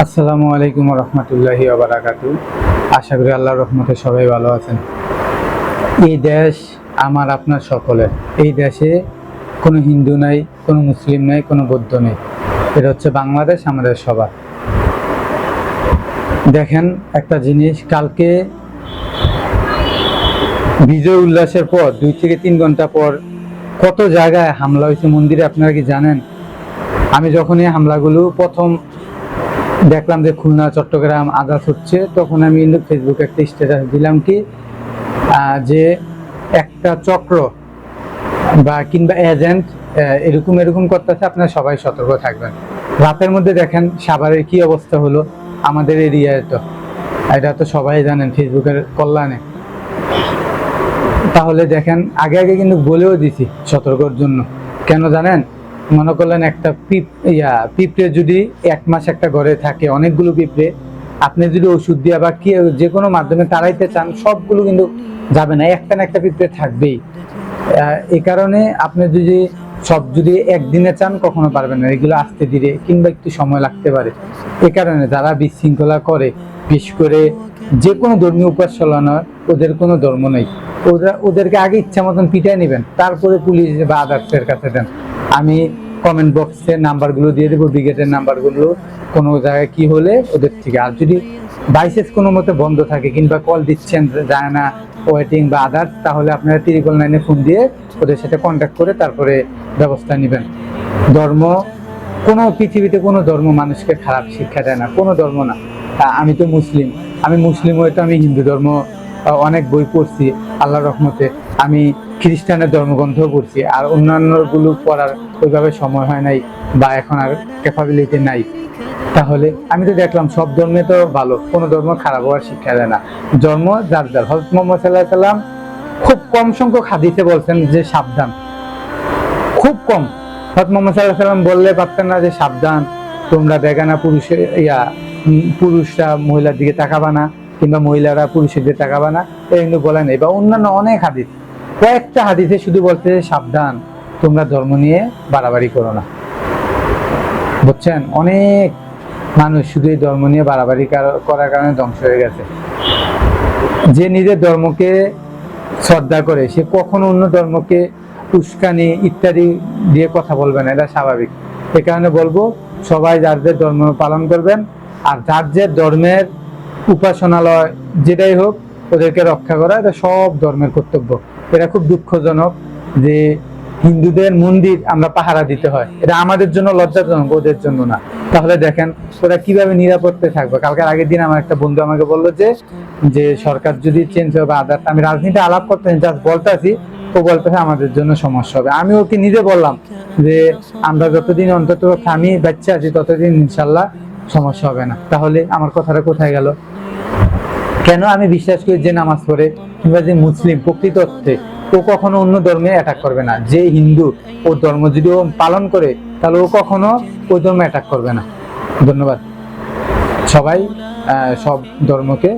আসসালামু আলাইকুম রহমতুল্লাহি আবরাকাতু আশা করি আল্লাহ রহমতে সবাই ভালো আছেন। এই দেশ আমার, আপনার সকলের। এই দেশে কোনো হিন্দু নাই, কোনো মুসলিম নাই, কোনো বৌদ্ধ নেই। এটা হচ্ছে বাংলাদেশ, আমাদের সবার। দেখেন একটা জিনিস, কালকে বিজয় উল্লাসের পর, দুই থেকে তিন ঘণ্টা পর কত জায়গায় হামলা হয়েছে মন্দিরে, আপনারা কি জানেন? আমি যখন এই হামলাগুলো প্রথম দেখলাম যে খুলনা, চট্টগ্রাম আদাস হচ্ছে। তখন আমি ফেসবুকে একটা স্ট্যাটাস দিলাম কি যে একটা চক্র বা কিংবা এজেন্ট এরকম এরকম করতেছে, আপনারা সবাই সতর্ক থাকবেন। রাতের মধ্যে দেখেন সাভারের কি অবস্থা হলো আমাদের এরিয়ায় তো। এটা তো সবাই জানেন ফেসবুকের কল্যাণে। তাহলে দেখেন, আগে আগে কিন্তু বলেও দিছি সতর্কর জন্য। কেন জানেন? মনে করলেন একটা পিপ, ইয়া, পিঁপড়ে যদি এক মাস একটা ঘরে থাকে, অনেকগুলো পিঁপড়ে, আপনি যদি ওষুধ দিয়া বা কি, যে কোনো মাধ্যমে তাড়াইতে চান, সবগুলো কিন্তু যাবে না, একটা না একটা পিঁপড়ে থাকবেই। এই কারণে আপনি যদি সব যদি একদিনে চান, কখনো পারবেন না, এগুলো আস্তে ধীরে কিংবা একটু সময় লাগতে পারে। এ কারণে যারা বিশৃঙ্খলা করে, বিশেষ করে যে কোনো ধর্মীয় উপাসনা, ওদের কোনো ধর্ম নেই। ওরা, ওদেরকে আগে ইচ্ছা মতন পিটাই নেবেন, তারপরে পুলিশ বা আদার্সের কাছে দেন। আমি কমেন্ট বক্সে নাম্বারগুলো দিয়ে দেবো ব্রিগেডের নাম্বারগুলো কোনো জায়গায় কি হলে ওদের থেকে। আর যদি বাইসেস কোনো মতে বন্ধ থাকে কিংবা কল দিচ্ছেন, যায় না ওয়েটিং বা আদার্স তাহলে আপনারা ত্রিকল নাইনে ফোন দিয়ে ওদের সাথে কন্ট্যাক্ট করে তারপরে ব্যবস্থা নেবেন। ধর্ম, কোনো পৃথিবীতে কোনো ধর্ম মানুষকে খারাপ শিক্ষা দেয় না, কোনো ধর্ম না। আমি তো মুসলিম। আমি মুসলিম হয়তো আমি হিন্দু ধর্ম অনেক বই পড়ছি, আল্লাহর রহমতে। আমি খ্রিস্টানের ধর্মগ্রন্থ পড়ছি। আর অন্যান্যগুলো পড়ার ওইভাবে সময় হয় নাই বা এখন আর ক্যাপাবিলিটি নাই। তাহলে আমি তো দেখলাম সব ধর্মে তো ভালো, কোনো ধর্ম খারাপ হওয়ার শিক্ষা দেয় না। ধর্ম যার যার। হজরত মোহাম্মদ সাল্লাহ সাল্লাম খুব কম সংখ্যক হাদিসে বলছেন যে সাবধান। খুব কম। হজরত মোহাম্মদ সাল্লাহ সাল্লাম বললে পারতেন না যে সাবধান, তোমরা বেগানা পুরুষের, ইয়া পুরুষরা মহিলার দিকে তাকাবা না, কিংবা মহিলারা পুরুষের দিকে তাকাবা না। কিন্তু বলে নেই। বা অন্যান্য অনেক হাদিস। কয়েকটা হাদিসে শুধু বলতে সাবধান, তোমরা ধর্ম নিয়ে বাড়াবাড়ি করো না। বুঝছেন? অনেক মানুষ শুধু এই ধর্ম নিয়ে বাড়াবাড়ি করার কারণে ধ্বংস হয়ে গেছে। যে নিজের ধর্মকে শ্রদ্ধা করে, সে কখনো অন্য ধর্মকে উস্কানি ইত্যাদি দিয়ে কথা বলবে না, এটা স্বাভাবিক। এ কারণে বলব, সবাই যার যার ধর্ম পালন করবেন, আর যার যে ধর্মের উপাসনালয়, যেটাই হোক, ওদেরকে রক্ষা করা, এটা সব ধর্মের কর্তব্য। এটা খুব দুঃখজনক যে হিন্দুদের মন্দির আমরা পাহারা দিতে হয়। এটা আমাদের জন্য লজ্জাজনক, ওদের জন্য না। তাহলে দেখেন, ওরা কীভাবে নিরাপত্তে থাকবে? কালকের আগের দিন আমার একটা বন্ধু আমাকে বলল যে যে সরকার যদি চেঞ্জ হবে বা আদার্স আমি রাজনীতি আলাপ করতে জাস্ট বলতেছি, ও বলতেছে আমাদের জন্য সমস্যা হবে। আমি ওকে নিজে বললাম যে, আমরা যতদিন অন্তত আমি বাচ্চা আছি, ততদিন ইনশাল্লাহ সমস্যা হবে না। তাহলে আমার কথাটা কোথায় গেল? কেন আমি বিশ্বাস করি যে নামাজ পড়ে কিংবা যে মুসলিম প্রকৃত অর্থে ও কখনো অন্য ধর্মে অ্যাটাক করবে না। যে হিন্দু ও ধর্ম যদি ও পালন করে, তাহলে ও কখনো ওই ধর্মে অ্যাটাক করবে না। ধন্যবাদ। সবাই সব ধর্মকে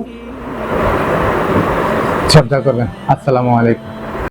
শ্রদ্ধা করবেন। আসসালামু আলাইকুম।